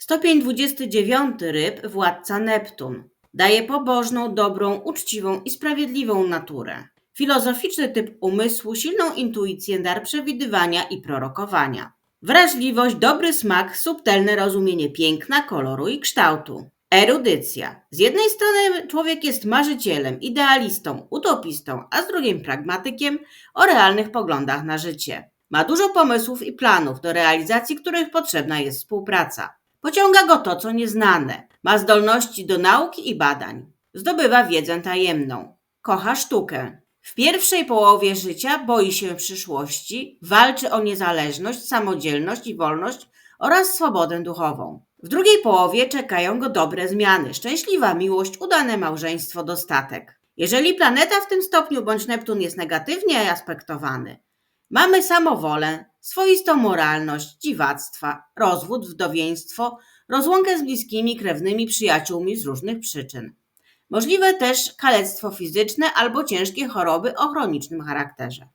Stopień 29 ryb, władca Neptun. Daje pobożną, dobrą, uczciwą i sprawiedliwą naturę. Filozoficzny typ umysłu, silną intuicję, dar przewidywania i prorokowania. Wrażliwość, dobry smak, subtelne rozumienie piękna, koloru i kształtu. Erudycja. Z jednej strony człowiek jest marzycielem, idealistą, utopistą, a z drugiej pragmatykiem o realnych poglądach na życie. Ma dużo pomysłów i planów, do realizacji których potrzebna jest współpraca. Pociąga go to, co nieznane. Ma zdolności do nauki i badań. Zdobywa wiedzę tajemną. Kocha sztukę. W pierwszej połowie życia boi się przyszłości, walczy o niezależność, samodzielność i wolność oraz swobodę duchową. W drugiej połowie czekają go dobre zmiany, szczęśliwa miłość, udane małżeństwo, dostatek. Jeżeli planeta w tym stopniu bądź Neptun jest negatywnie aspektowany, mamy samowolę, swoistą moralność, dziwactwa, rozwód, wdowieństwo, rozłąkę z bliskimi, krewnymi, przyjaciółmi z różnych przyczyn. Możliwe też kalectwo fizyczne albo ciężkie choroby o chronicznym charakterze.